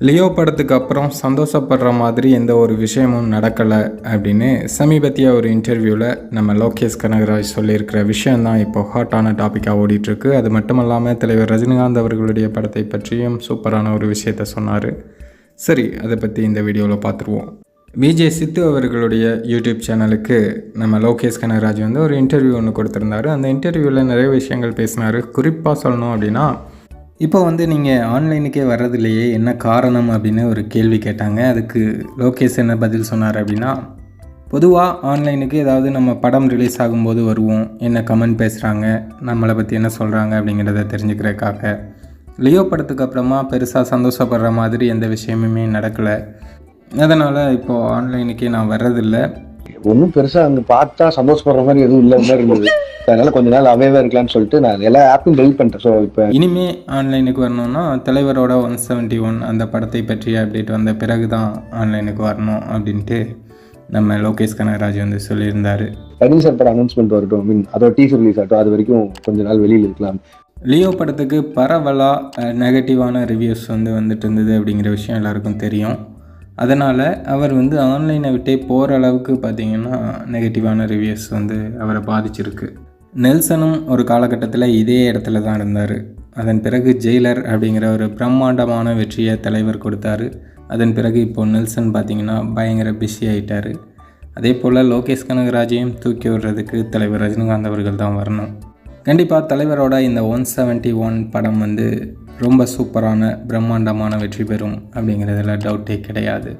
Leo படத்துக்கு அப்புறம் சந்தோஷப்படுற மாதிரி எந்த ஒரு விஷயமும் நடக்கலை அப்படின்னு சமீபத்திய ஒரு இன்டர்வியூவில் நம்ம லோகேஷ் கனகராஜ் சொல்லியிருக்கிற விஷயந்தான் இப்போ ஹாட்டான டாப்பிக்காக ஓடிட்டுருக்கு. அது மட்டும் இல்லாமல் தலைவர் ரஜினிகாந்த் அவர்களுடைய படத்தை பற்றியும் சூப்பரான ஒரு விஷயத்த சொன்னார். சரி அதை பற்றி இந்த வீடியோவில் பார்த்துருவோம் விஜய் சித்து அவர்களுடைய யூடியூப் சேனலுக்கு நம்ம லோகேஷ் கனகராஜ் வந்து ஒரு இன்டர்வியூ ஒன்று கொடுத்துருந்தாரு. அந்த இன்டர்வியூவில் நிறைய விஷயங்கள் பேசினார். குறிப்பாக சொல்லணும் அப்படின்னா இப்போ வந்து நீங்கள் ஆன்லைனுக்கே வர்றதில்லையே என்ன காரணம் அப்படின்னு ஒரு கேள்வி கேட்டாங்க. அதுக்கு லோகேஷ் என்ன பதில் சொன்னார் அப்படின்னா பொதுவாக ஆன்லைனுக்கு ஏதாவது நம்ம படம் ரிலீஸ் ஆகும்போது வருவோம். என்ன கமெண்ட் பேசுகிறாங்க நம்மளை பற்றி என்ன சொல்கிறாங்க அப்படிங்கிறத தெரிஞ்சுக்கிறதுக்காக. லியோ படத்துக்கு அப்புறமா பெருசாக சந்தோஷப்படுற மாதிரி எந்த விஷயமுமே நடக்கலை. அதனால் இப்போது ஆன்லைனுக்கே நான் வர்றதில்லை. ஒன்றும் பெருசாக அங்கே பார்த்தா சந்தோஷப்படுற மாதிரி எதுவும் இல்லை மாதிரி இருந்தது. அதனால கொஞ்ச நாள் அவையவே இருக்கலாம்னு சொல்லிட்டு நான் எல்லா ஆப்பும் டெலிட் பண்ணிட்டேன் ஸோ இப்போ இனிமே ஆன்லைனுக்கு வரணும்னா தலைவரோட ஒன் செவன்ட்டி ஒன் அந்த படத்தை பற்றிய அப்டேட் வந்த பிறகு தான் ஆன்லைனுக்கு வரணும் அப்படின்ட்டு நம்ம லோகேஷ் கனகராஜ் வந்து சொல்லியிருந்தார். ரஜினி சார் படம் அனௌன்ஸ்மெண்ட் வரட்டும். மீன் அதோட டீசர் ரிலீஸ் ஆகட்டும். அது வரைக்கும் கொஞ்ச நாள் வெளியில் இருக்கலாம். லியோ படத்துக்கு பரவலாக நெகட்டிவான ரிவ்யூஸ் வந்து வந்துட்டு இருந்தது அப்படிங்கிற விஷயம் எல்லாருக்கும் தெரியும். அதனால் அவர் வந்து ஆன்லைனை விட்டே போகிற அளவுக்கு பார்த்திங்கன்னா நெகட்டிவான ரிவ்யூஸ் வந்து அவரை பாதிச்சிருக்கு. நெல்சனும் ஒரு காலகட்டத்தில் இதே இடத்துல தான் இருந்தார். அதன் பிறகு ஜெயிலர் அப்படிங்கிற ஒரு பிரம்மாண்டமான வெற்றியை தலைவர் கொடுத்தாரு. அதன் பிறகு இப்போது நெல்சன் பார்த்திங்கன்னா பயங்கர பிஸி ஆகிட்டார் அதே போல் லோகேஷ் கனகராஜையும் தூக்கி விடுறதுக்கு தலைவர் ரஜினிகாந்த் அவர்கள் தான் வரணும். கண்டிப்பாக தலைவரோட இந்த ஒன் செவன்ட்டி ஒன் படம் வந்து ரொம்ப சூப்பரான பிரம்மாண்டமான வெற்றி பெறும் அப்படிங்கிறதுல டவுட்டே கிடையாது.